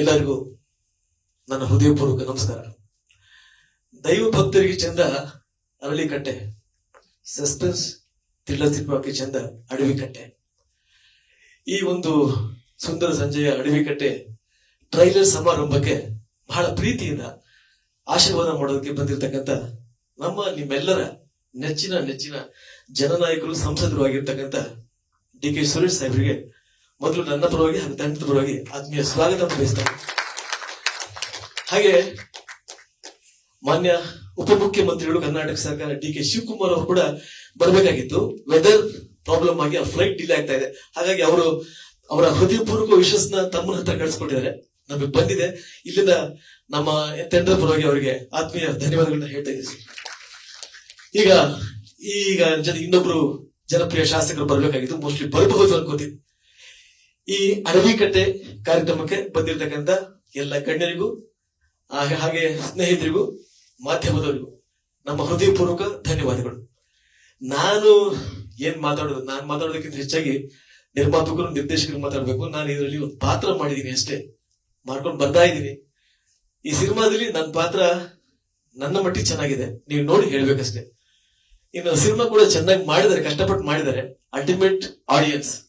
ಎಲ್ಲರಿಗೂ ನನ್ನ ಹೃದಯಪೂರ್ವಕ ನಮಸ್ಕಾರ. ದೈವ ಭಕ್ತರಿಗೆ ಚಂದ ಅರಳಿ ಕಟ್ಟೆ ಸಸ್ಪೆನ್ಸ್, ಥ್ರಿಲ್ಲರ್ ತಿಪ್ಪಕ್ಕೆ ಚಂದ ಅಡವಿ ಕಟ್ಟೆ ಈ ಒಂದು ಸುಂದರ ಸಂಜೆಯ ಅಡವಿ ಕಟ್ಟೆ ಟ್ರೈಲರ್ ಸಮಾರಂಭಕ್ಕೆ ಬಹಳ ಪ್ರೀತಿಯಿಂದ ಆಶೀರ್ವಾದ ಮಾಡೋದಕ್ಕೆ ಬಂದಿರತಕ್ಕಂತ ನಮ್ಮ ನಿಮ್ಮೆಲ್ಲರ ನೆಚ್ಚಿನ ನೆಚ್ಚಿನ ಜನನಾಯಕರು, ಸಂಸದರು ಆಗಿರ್ತಕ್ಕಂಥ ಡಿ ಕೆ ಸುರೇಶ್ ಸಾಹೇಬರಿಗೆ ಮೊದಲು ನನ್ನ ಪರವಾಗಿ ಹಾಗೂ ತಂಡದ ಪರವಾಗಿ ಆತ್ಮೀಯ ಸ್ವಾಗತ ಬಯಸ್ತಾರೆ ಹಾಗೆ ಮಾನ್ಯ ಉಪಮುಖ್ಯಮಂತ್ರಿಗಳು ಕರ್ನಾಟಕ ಸರ್ಕಾರ ಡಿ ಕೆ ಶಿವಕುಮಾರ್ ಅವರು ಕೂಡ ಬರಬೇಕಾಗಿತ್ತು. ವೆದರ್ ಪ್ರಾಬ್ಲಮ್ ಆಗಿ ಫ್ಲೈಟ್ ಡಿಲೇ ಆಗ್ತಾ ಇದೆ. ಹಾಗಾಗಿ ಅವರು ಅವರ ಹೃದಯಪೂರ್ವಕ ವಿಶ್ವಾಸನ ತಮ್ಮನ ಹತ್ರ ಕಳಿಸ್ಕೊಟ್ಟಿದ್ದಾರೆ. ನಮಗೆ ಬಂದಿದೆ. ಇಲ್ಲಿಂದ ನಮ್ಮ ತಂಡದ ಪರವಾಗಿ ಅವರಿಗೆ ಆತ್ಮೀಯ ಧನ್ಯವಾದಗಳನ್ನ ಹೇಳ್ತಾ ಇದ್ದೀವಿ ಈಗ ಈಗ ಜನ ಇನ್ನೊಬ್ರು ಜನಪ್ರಿಯ ಶಾಸಕರು ಬರಬೇಕಾಗಿತ್ತು. ಮೋಸ್ಟ್ಲಿ ಬರಬಹುದು ಅನ್ಕೋತೀನಿ. ಈ ಅಡವಿಕಟ್ಟೆ ಕಾರ್ಯಕ್ರಮಕ್ಕೆ ಬಂದಿರತಕ್ಕಂತ ಎಲ್ಲ ಗಣ್ಯರಿಗೂ, ಹಾಗೆ ಹಾಗೆ ಸ್ನೇಹಿತರಿಗೂ, ಮಾಧ್ಯಮದವರಿಗೂ ನಮ್ಮ ಹೃದಯಪೂರ್ವಕ ಧನ್ಯವಾದಗಳು. ನಾನು ಏನ್ ಮಾತಾಡೋದು? ನಾನು ಮಾತಾಡೋದಕ್ಕಿಂತ ಹೆಚ್ಚಾಗಿ ನಿರ್ಮಾಪಕರು, ನಿರ್ದೇಶಕರು ಮಾತಾಡ್ಬೇಕು. ನಾನು ಇದರಲ್ಲಿ ಒಂದು ಪಾತ್ರ ಮಾಡಿದೀನಿ ಅಷ್ಟೇ. ಮಾಡ್ಕೊಂಡು ಬರ್ತಾ ಇದ್ದೀನಿ. ಈ ಸಿನಿಮಾದಲ್ಲಿ ನನ್ನ ಪಾತ್ರ ನನ್ನ ಮಟ್ಟಿಗೆ ಚೆನ್ನಾಗಿದೆ. ನೀವು ನೋಡಿ ಹೇಳ್ಬೇಕಷ್ಟೇ. ಇನ್ನು ಸಿನಿಮಾ ಕೂಡ ಚೆನ್ನಾಗಿ ಮಾಡಿದ್ದಾರೆ, ಕಷ್ಟಪಟ್ಟು ಮಾಡಿದ್ದಾರೆ. ಅಲ್ಟಿಮೇಟ್ ಆಡಿಯನ್ಸ್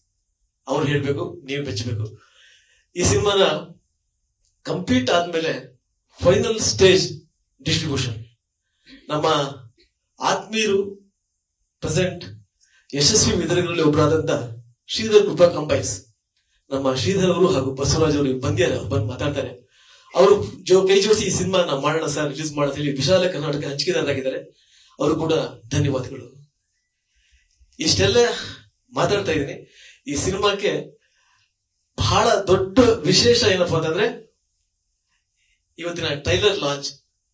ಅವ್ರು ಹೇಳ್ಬೇಕು, ನೀವು ಬೆಚ್ಚಬೇಕು. ಈ ಸಿನಿಮಾನ ಕಂಪ್ಲೀಟ್ ಆದ್ಮೇಲೆ ಫೈನಲ್ ಸ್ಟೇಜ್ ಡಿಸ್ಟ್ರಿಬ್ಯೂಷನ್ ನಮ್ಮ ಆತ್ಮೀಯರು ಪ್ರೆಸೆಂಟ್ ಯಶಸ್ವಿ ವಿತರಕರಲ್ಲಿ ಒಬ್ಬರಾದಂತ ಶ್ರೀಧರ್ ಕೃಪಾ ಕಂಬೈಸ್. ನಮ್ಮ ಶ್ರೀಧರ್ ಅವರು ಹಾಗೂ ಬಸವರಾಜ್ ಅವರು ಬಂದ್ಯಾರ ಬಂದು ಮಾತಾಡ್ತಾರೆ. ಅವರು ಜೋ ಕೈ ಜೋಡಿಸಿ ಈ ಸಿನಿಮಾನ ಮಾಡೋಣ ಸರ್ ರಿಲೀಸ್ ಮಾಡೋಣ ಹೇಳಿ ವಿಶಾಲ ಕರ್ನಾಟಕ ಹಂಚಿಕೆದಾರರಾಗಿದ್ದಾರೆ. ಅವರು ಕೂಡ ಧನ್ಯವಾದಗಳು. ಇಷ್ಟೆಲ್ಲ ಮಾತಾಡ್ತಾ ಇದ್ದೀನಿ. ಈ ಸಿನಿಮಾಕ್ಕೆ ಬಹಳ ದೊಡ್ಡ ವಿಶೇಷ ಏನಪ್ಪಾ ಅಂತಂದ್ರೆ, ಇವತ್ತಿನ ಟೈಲರ್ ಲಾಂಚ್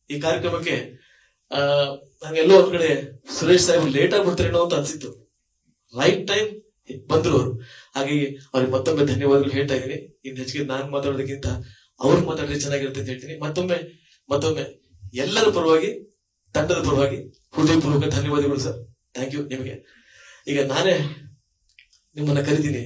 ಈ ಕಾರ್ಯಕ್ರಮಕ್ಕೆ, ಆ, ನಂಗೆಲ್ಲೋ ಒಂದ್ ಕಡೆ ಸುರೇಶ್ ಸಾಹೇಬ್ ಲೇಟ್ ಆಗ್ಬಿಡ್ತಾರೇನೋ ಅಂತ ಅನ್ಸಿತ್ತು. ರೈಟ್ ಟೈಮ್ ಬಂದ್ರು ಅವರು. ಹಾಗಾಗಿ ಅವ್ರಿಗೆ ಮತ್ತೊಮ್ಮೆ ಧನ್ಯವಾದಗಳು ಹೇಳ್ತಾ ಇದ್ದೀನಿ. ಇನ್ನು ಹೆಚ್ಚಿಗೆ ನಾನು ಮಾತಾಡೋದಕ್ಕಿಂತ ಅವ್ರು ಮಾತಾಡಿದ್ರೆ ಚೆನ್ನಾಗಿರುತ್ತೆ ಅಂತ ಹೇಳ್ತೀನಿ. ಮತ್ತೊಮ್ಮೆ ಮತ್ತೊಮ್ಮೆ ಎಲ್ಲರ ಪರವಾಗಿ, ತಂಡದ ಪರವಾಗಿ ಹೃದಯಪೂರ್ವಕ ಧನ್ಯವಾದಗಳು ಸರ್. ಥ್ಯಾಂಕ್ ಯು ನಿಮಗೆ. ಈಗ ನಾನೇ ನಿಮ್ಮನ್ನ ಕರಿತೀನಿ.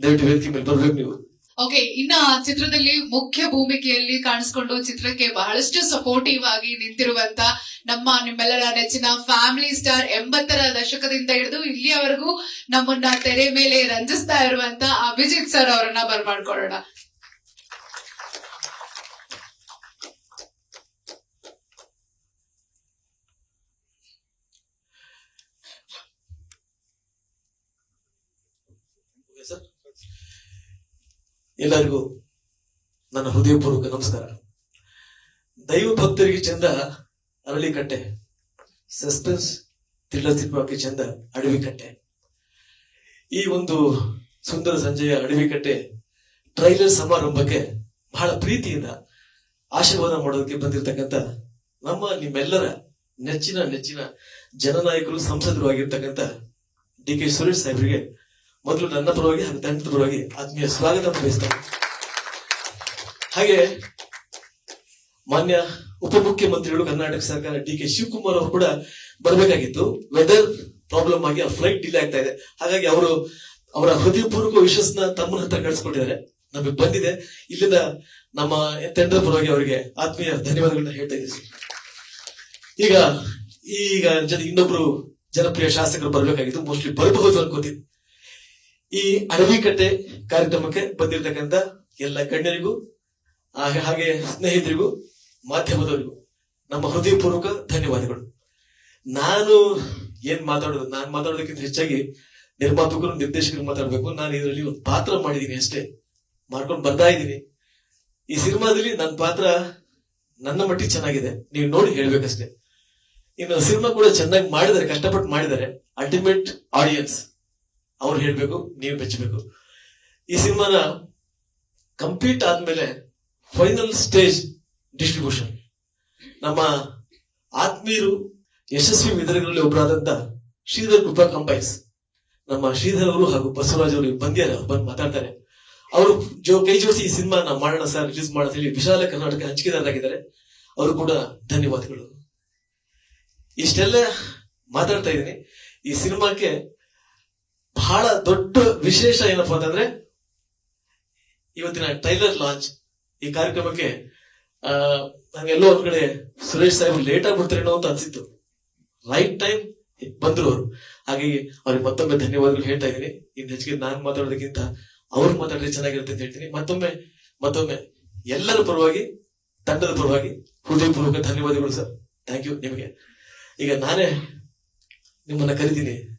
ದಯವಿಟ್ಟು ವೇದಿಕೆ ಮೇಲೆ ಬರ್ಬೇಕು ನೀವು. ಓಕೆ ಇನ್ನ ಚಿತ್ರದಲ್ಲಿ ಮುಖ್ಯ ಭೂಮಿಕೆಯಲ್ಲಿ ಕಾಣಿಸ್ಕೊಂಡು ಚಿತ್ರಕ್ಕೆ ಬಹಳಷ್ಟು ಸಪೋರ್ಟಿವ್ ಆಗಿ ನಿಂತಿರುವಂತ ನಮ್ಮ ನಿಮ್ಮೆಲ್ಲರ ನೆಚ್ಚಿನ ಫ್ಯಾಮಿಲಿ ಸ್ಟಾರ್ ಎಂಬತ್ತರ ದಶಕದಿಂದ ಹಿಡಿದು ಇಲ್ಲಿಯವರೆಗೂ ನಮ್ಮನ್ನ ತೆರೆ ಮೇಲೆ ರಂಜಿಸ್ತಾ ಇರುವಂತ ಅಭಿಜಿತ್ ಸರ್ ಅವರನ್ನ ಬರ್ಮಾಡ್ಕೊಳ್ಳೋಣ. ಸರ್ ಎಲ್ಲರಿಗೂ ನನ್ನ ಹೃದಯಪೂರ್ವಕ ನಮಸ್ಕಾರ. ದೈವ ಭಕ್ತರಿಗೆ ಚಂದ ಅರಳಿ ಕಟ್ಟೆ ಸಸ್ಪೆನ್ಸ್ ಥ್ರಿಲ್ಲರ್ ಸಿನಿಮಾಕ್ಕೆ ಚಂದ ಅಡವಿ ಕಟ್ಟೆ ಈ ಒಂದು ಸುಂದರ ಸಂಜೆಯ ಅಡವಿ ಕಟ್ಟೆ ಟ್ರೈಲರ್ ಸಮಾರಂಭಕ್ಕೆ ಬಹಳ ಪ್ರೀತಿಯಿಂದ ಆಶೀರ್ವಾದ ಮಾಡೋದಕ್ಕೆ ಬಂದಿರತಕ್ಕಂತ ನಮ್ಮ ನಿಮ್ಮೆಲ್ಲರ ನೆಚ್ಚಿನ ನೆಚ್ಚಿನ ಜನನಾಯಕರು, ಸಂಸದರು ಆಗಿರ್ತಕ್ಕಂತ ಡಿ ಕೆ ಸುರೇಶ್ ಸಾಹೇಬರಿಗೆ ಮೊದಲು ನನ್ನ ಪರವಾಗಿ ಹಾಗೂ ತಂಡದ ಪರವಾಗಿ ಆತ್ಮೀಯ ಸ್ವಾಗತ ಬಯಸ್ತಾರೆ ಹಾಗೆ ಮಾನ್ಯ ಉಪಮುಖ್ಯಮಂತ್ರಿಗಳು ಕರ್ನಾಟಕ ಸರ್ಕಾರ ಡಿ ಕೆ ಶಿವಕುಮಾರ್ ಅವರು ಕೂಡ ಬರಬೇಕಾಗಿತ್ತು. ವೆದರ್ ಪ್ರಾಬ್ಲಮ್ ಆಗಿ ಫ್ಲೈಟ್ ಡಿಲೇ ಆಗ್ತಾ ಇದೆ. ಹಾಗಾಗಿ ಅವರು ಅವರ ಹೃದಯಪೂರ್ವಕ ವಿಶ್ವಾಸನ ತಮ್ಮನ ಹತ್ರ ಕಳಿಸ್ಕೊಟ್ಟಿದ್ದಾರೆ. ನಮಗೆ ಬಂದಿದೆ. ಇಲ್ಲಿಂದ ನಮ್ಮ ತಂಡದ ಪರವಾಗಿ ಅವರಿಗೆ ಆತ್ಮೀಯ ಧನ್ಯವಾದಗಳನ್ನ ಹೇಳ್ತಾ ಇದ್ದೀವಿ ಈಗ ಈಗ ಜನ ಇನ್ನೊಬ್ರು ಜನಪ್ರಿಯ ಶಾಸಕರು ಬರಬೇಕಾಗಿತ್ತು. ಮೋಸ್ಟ್ಲಿ ಬರಬಹುದು ಅನ್ಕೋತೀನಿ ಈ ಅಡವಿಕಟ್ಟೆ ಕಾರ್ಯಕ್ರಮಕ್ಕೆ ಬಂದಿರತಕ್ಕಂತ ಎಲ್ಲ ಗಣ್ಯರಿಗೂ, ಹಾಗೆ ಸ್ನೇಹಿತರಿಗೂ, ಮಾಧ್ಯಮದವರಿಗೂ ನಮ್ಮ ಹೃದಯಪೂರ್ವಕ ಧನ್ಯವಾದಗಳು. ನಾನು ಏನ್ ಮಾತಾಡೋದು, ನಾನು ಮಾತಾಡೋದಕ್ಕಿಂತ ಹೆಚ್ಚಾಗಿ ನಿರ್ಮಾಪಕರು, ನಿರ್ದೇಶಕರು ಮಾತಾಡ್ಬೇಕು. ನಾನು ಇದರಲ್ಲಿ ಒಂದು ಪಾತ್ರ ಮಾಡಿದೀನಿ ಅಷ್ಟೇ. ಮಾಡ್ಕೊಂಡು ಬರ್ತಾ ಇದ್ದೀನಿ. ಈ ಸಿನಿಮಾದಲ್ಲಿ ನನ್ನ ಪಾತ್ರ ನನ್ನ ಮಟ್ಟಿಗೆ ಚೆನ್ನಾಗಿದೆ. ನೀವು ನೋಡಿ ಹೇಳ್ಬೇಕಷ್ಟೇ. ಇನ್ನು ಸಿನಿಮಾ ಕೂಡ ಚೆನ್ನಾಗಿ ಮಾಡಿದ್ದಾರೆ, ಕಷ್ಟಪಟ್ಟು ಮಾಡಿದ್ದಾರೆ. ಅಲ್ಟಿಮೇಟ್ ಆಡಿಯನ್ಸ್ ಅವ್ರು ಹೇಳ್ಬೇಕು, ನೀವು ಬೆಚ್ಚಬೇಕು. ಈ ಸಿನಿಮಾನ ಕಂಪ್ಲೀಟ್ ಆದ್ಮೇಲೆ ಫೈನಲ್ ಸ್ಟೇಜ್ ಡಿಸ್ಟ್ರಿಬ್ಯೂಷನ್. ನಮ್ಮ ಆತ್ಮೀಯರು, ಯಶಸ್ವಿ ವಿತರಕರಲ್ಲಿ ಒಬ್ಬರಾದಂತ ಶ್ರೀಧರ್ ಕೃಪಾ ಕಂಪೈಸ್ ನಮ್ಮ ಶ್ರೀಧರ್ ಅವರು ಹಾಗೂ ಬಸವರಾಜ್ ಅವರು ಬಂದಿ ಬಂದು ಮಾತಾಡ್ತಾರೆ. ಅವರು ಜೋ, ಕೈ ಜೋಡಿಸಿ ಈ ಸಿನಿಮಾನ ಮಾಡೋಣ ಸರ್, ರಿಲೀಸ್ ಮಾಡೋಣ ಹೇಳಿ ವಿಶಾಲ ಕರ್ನಾಟಕ ಹಂಚಿಕೆದಾರರಾಗಿದ್ದಾರೆ. ಅವರು ಕೂಡ ಧನ್ಯವಾದಗಳು. ಇಷ್ಟೆಲ್ಲ ಮಾತಾಡ್ತಾ ಇದ್ದೀನಿ. ಈ ಸಿನಿಮಾಕ್ಕೆ ಬಹಳ ದೊಡ್ಡ ವಿಶೇಷ ಏನಪ್ಪಾ ಅಂತಂದ್ರೆ, ಇವತ್ತಿನ ಟೈಲರ್ ಲಾಂಚ್ ಈ ಕಾರ್ಯಕ್ರಮಕ್ಕೆ, ಆ ನಂಗೆಲ್ಲೋ ಒಂದ್ ಕಡೆ ಸುರೇಶ್ ಸಾಹೇಬ್ ಲೇಟ್ ಆಗ್ಬಿಡ್ತಾರೇನೋ ಅಂತ ಅನ್ಸಿತ್ತು. ರೈಟ್ ಟೈಮ್ ಬಂದ್ರು ಅವರು. ಹಾಗಾಗಿ ಅವ್ರಿಗೆ ಮತ್ತೊಮ್ಮೆ ಧನ್ಯವಾದಗಳು ಹೇಳ್ತಾ ಇದ್ದೀನಿ. ಇನ್ನು ಹೆಚ್ಚಿಗೆ ನಾನು ಮಾತಾಡೋದಕ್ಕಿಂತ ಅವ್ರು ಮಾತಾಡಿದ್ರೆ ಚೆನ್ನಾಗಿರುತ್ತೆ ಅಂತ ಹೇಳ್ತೀನಿ. ಮತ್ತೊಮ್ಮೆ ಮತ್ತೊಮ್ಮೆ ಎಲ್ಲರ ಪರವಾಗಿ, ತಂಡದ ಪರವಾಗಿ ಹೃದಯಪೂರ್ವಕ ಧನ್ಯವಾದಗಳು ಸರ್. ಥ್ಯಾಂಕ್ ಯು ನಿಮಗೆ. ಈಗ ನಾನೇ ನಿಮ್ಮನ್ನ ಕರಿತೀನಿ.